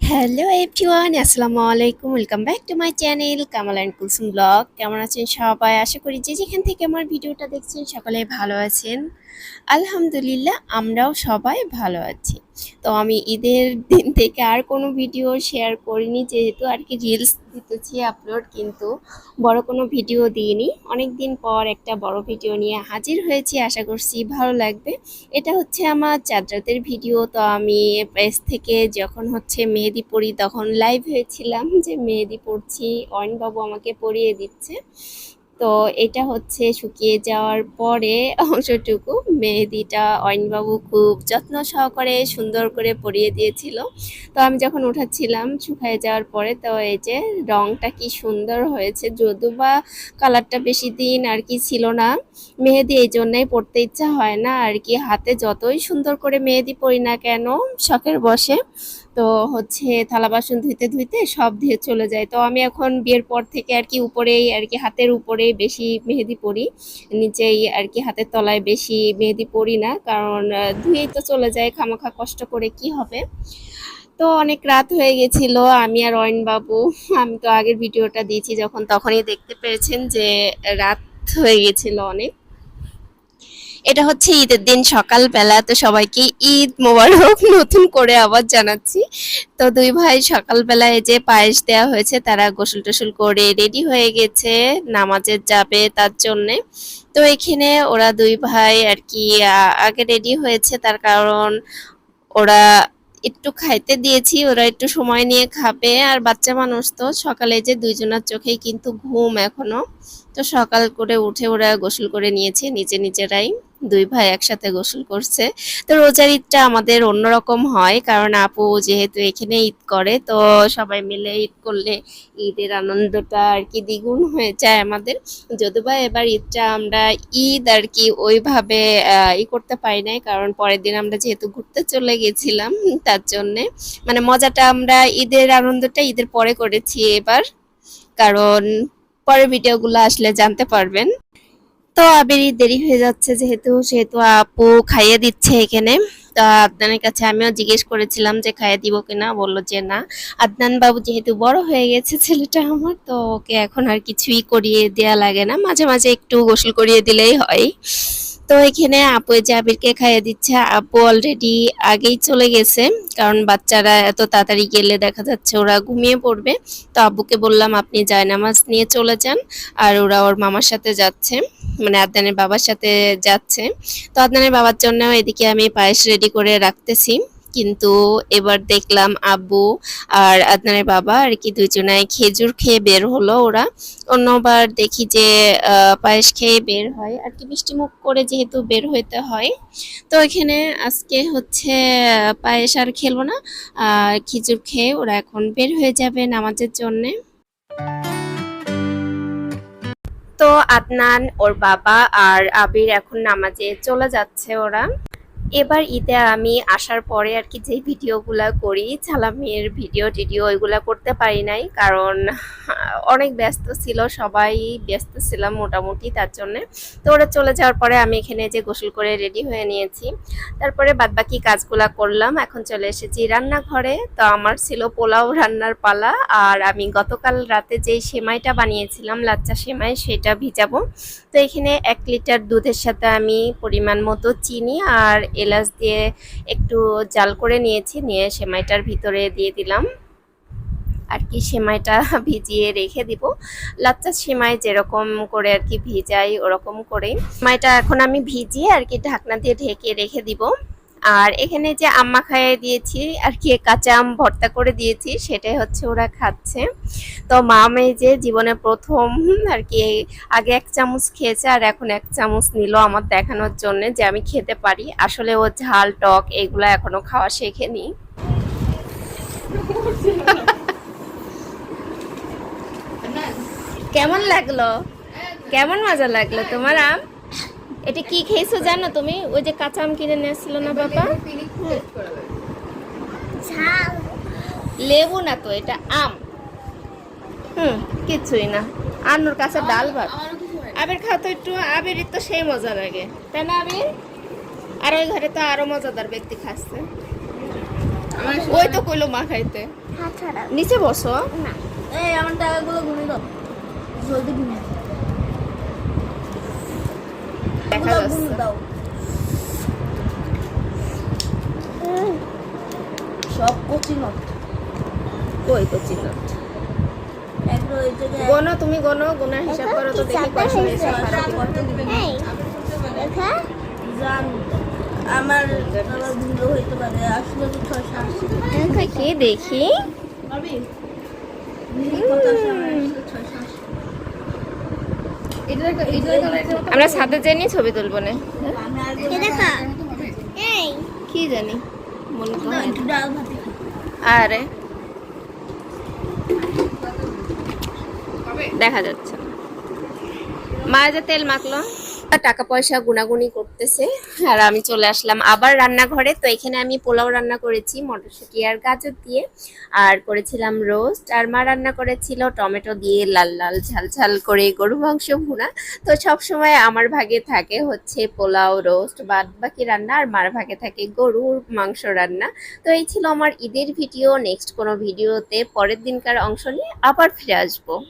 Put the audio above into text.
Hello everyone আসসালামু আলাইকুম welcome back to my channel Kamal and Kulsum blog কেমন আছেন সবাই? আশা করি যে যেখান থেকে আমার ভিডিওটা দেখছেন, সকলে ভালো আছেন। আলহামদুলিল্লাহ, আমরাও সবাই ভালো আছি। তো আমি ঈদের দিন থেকে আর কোনো ভিডিও শেয়ার করিনি, যেহেতু আর কি রিলস দিতেছি আপলোড কিন্তু বড় কোনো ভিডিও দিইনি। অনেক দিন পর একটা বড় ভিডিও নিয়ে হাজির হয়েছি, আশা করছি ভালো লাগবে। এটা হচ্ছে আমার চাঁদরাতের ভিডিও, তো আমি পেজ থেকে যখন হচ্ছে মেহেদি পড়ি তখন লাইভ হয়েছিলাম যে মেহেদি পড়ছি অয়নবাবু আমাকে পরিয়ে দিচ্ছে। তো এটা হচ্ছে শুকিয়ে যাওয়ার পরে অংশটুকু মেহেদিটা অয়নবাবু খুব যত্ন সহকারে সুন্দর করে পরিয়ে দিয়েছিল। তো আমি যখন উঠাচ্ছিলাম শুকিয়ে যাওয়ার পরে তো এই যে রংটা কি সুন্দর হয়েছে যদিও বা কালারটা বেশি দিন আর কি ছিল না। মেহেদি এই জন্যই পড়তে ইচ্ছা হয় না আর কি, হাতে যতই সুন্দর করে মেহেদি পরি না কেন, শখের বসে তো হচ্ছে থালা বাসন ধুইতে ধুইতে সব ধুয়ে চলে যায়। তো আমি এখন বিয়ের পর থেকে আর কি উপরেই আর কি হাতের উপরেই বেশি মেহেদি পরি। নিচেই আর কি হাতের তলায় বেশি মেহেদি পরি না, কারণ ধুয়েই তো চলে যায়, খামাখা কষ্ট করে কি হবে? তো অনেক রাত হয়ে গেছিল, আমি আর বাবু, আমি তো আগের ভিডিওটা দিয়েছি, যখন তখনই দেখতে পেরেছেন যে রাত হয়ে গেছিল অনেক। এটা হচ্ছে ঈদের দিন সকালবেলা, তো সবাইকে ঈদ মোবারক নতুন করে আবার জানাচ্ছি। তো দুই ভাই সকালবেলা এই যে পায়েস দেওয়া হয়েছে, তারা গোসল টোসল করে রেডি হয়ে গেছে, নামাজের যাবে তার জন্যে। তো এখানে ওরা দুই ভাই আর কি আগে রেডি হয়েছে, তার কারণ ওরা একটু খাইতে দিয়েছি, ওরা একটু সময় নিয়ে খাবে। আর বাচ্চা মানুষ তো, সকালে যে দুইজনের চোখেই কিন্তু ঘুম এখনও। তো সকাল করে উঠে ওরা গোসল করে নিয়েছে, নিজে নিজেরাই। দুই ভাই একসাথে গোসল করছে। তো রোজার ঈদটা আমাদের অন্যরকম হয়, কারণ আপু যেহেতু এখানে ঈদ করে, তো সবাই মিলে ঈদ করলে ঈদের আনন্দটা আর কি দ্বিগুণ হয়ে যায় আমাদের। যদিও বা এবার ঈদটা আমরা ঈদ আর কি ওইভাবে ই করতে পারি নাই, কারণ পরের দিন আমরা যেহেতু ঘুরতে চলে গেছিলাম, তার জন্যে। মানে মজাটা আমরা ঈদের আনন্দটা ঈদের পরে করেছি এবার, কারণ পরের ভিডিওগুলো আসলে জানতে পারবেন। তো আবিরই দেরি হয়ে যাচ্ছে যেহেতু, সেহেতু আপু খাইয়ে দিচ্ছে এখানে। তো আদনানের কাছে আমিও জিজ্ঞেস করেছিলাম যে খাইয়ে দিব কিনা, বলল যে না। আদনান বাবু যেহেতু বড় হয়ে গেছে ছেলেটা আমার, তো ওকে এখন আর কিছুই করিয়ে দেয়া লাগে না। মাঝে মাঝে একটু গোসল করিয়ে দিলেই হয়। তো এখানে আপু জাবিরকে খাইয়ে দিচ্ছে, আপু অলরেডি আগেই চলে গেছে, কারণ বাচ্চারা এত তাড়াতাড়ি গেলে দেখা যাচ্ছে ওরা ঘুমিয়ে পড়বে। তো আব্বুকে বললাম, আপনি জায়নামাজ নিয়ে চলে যান আর ওরা ওর মামার সাথে যাচ্ছে মানে আদনানের বাবার সাথে যাচ্ছে। তো আদনানের বাবার জন্য এদিকে আমি পায়েস রেডি করে রাখতেছি। কিন্তু এবার দেখলাম আব্বু আর আদনানের বাবা আর কি দুজনায় খেজুর খেয়ে বের হলো ওরা। অন্যবার দেখি যে পায়েস খেয়ে বের হয় আর কি মিষ্টি মুখ করে যেহেতু বের হইতে হয়। তো এখানে আজকে হচ্ছে পায়েস আর খেলব না আর খিচুর খেয়ে ওরা এখন বের হয়ে যাবে নামাজের জন্যে। তো আদনান, ওর বাবা আর আবির এখন নামাজে চলে যাচ্ছে ওরা। এবার ঈদে আমি আসার পরে আর কি যে ভিডিওগুলা করি, ছালামের ভিডিও টিডিও ওইগুলা করতে পারি নাই। কারণ অনেক ব্যস্ত ছিল, সবাই ব্যস্ত ছিলাম মোটামুটি তার জন্যে। তো ওরা চলে যাওয়ার পরে আমি এখানে যে গোসল করে রেডি হয়ে নিয়েছি। তারপরে বাদবাকি কাজগুলা করলাম, এখন চলে এসেছি রান্নাঘরে। তো আমার ছিল পোলাও রান্নার পালা, আর আমি গতকাল রাতে যেই সেমাইটা বানিয়েছিলাম, লাচ্চা সেমাই, সেটা ভিজাবো। তো এখানে এক লিটার দুধের সাথে আমি পরিমাণ মতো চিনি আর এলাচ দিয়ে একটু জাল করে নিয়েছি, নিয়ে সেমাইটার ভিতরে দিয়ে দিলাম। আর কি সেমাইটা ভিজিয়ে রেখে দিব। লাচ্চা সেমাই যেরকম করে আর কি ভিজাই ওরকম করে সেমাইটা এখন আমি ভিজিয়ে আর কি ঢাকনা দিয়ে ঢেকে রেখে দিব। আর এখানে যে আম্মা খাইয়ে দিয়েছি আর কি, কাঁচা আম ভর্তা করে দিয়েছি, সেটাই হচ্ছে ওরা খাচ্ছে। তো মা মেয়ে যে জীবনে প্রথম আর কি, আগে এক চামচ খেয়েছে আর এখন এক চামচ নিল আমার দেখানোর জন্য যে আমি খেতে পারি। আসলে ও ঝাল, টক এগুলো এখনও খাওয়া শেখেনি। কেমন লাগল? কেমন মজা লাগল তোমার আম? এটা কি খেয়েছো জানো তুমি? ওই যে কাঁচা আম কিনে নিয়েছিল না বাবা? লেবু না তো এটা আম। হুম কিছুই না। আন্নুর কাছে ডাল ভাত। আবির খাও তো একটু আবির তো সেই মজা লাগে। তাই না আবির? আর ওই ঘরে তো আরও মজাদার ব্যক্তি খাচ্ছে। ওই তো কইলো মা খাইতে। নিচে বসো। না। এই আমার টাকাগুলো গুনে দাও। জলদি গুনে দেখা যাচ্ছে। সব কচি নট। কই কচি না একদম এই জায়গায় গোনো তুমি গোনো গোনা হিসাব করো তো দেখি কয়শো হয়েছে আমার আমার ভুল হইতে পারে। আসলে তো ছয় সাত দেখি কত ছয় আমরা সাথে জানি ছবি তুলবো না। দেখা। কি জানি? আরে। দেখা যাচ্ছে মায়ের মা যে তেল মাখলো। টাকা পয়সা গুনাগুনি করতেছে। আর আমি চলে আসলাম আবার রান্নাঘরে। তো এখানে আমি পোলাও রান্না করেছি, মটরশুঁটি আর গাজর দিয়ে। আর করেছিলাম রোস্ট। আর মা রান্না করেছিল টমেটো দিয়ে লাল লাল ঝাল ঝাল করে গরু মাংস ভুনা। তো সব সময় আমার ভাগে থাকে হচ্ছে পোলাও, রোস্ট, বাদ বাকি রান্না। আর মার ভাগে থাকে গরুর মাংস রান্না। তো এই ছিল আমার ঈদের ভিডিও। নেক্সট কোনো ভিডিওতে পরের দিনকার অংশ নিয়ে আবার ফিরে আসব।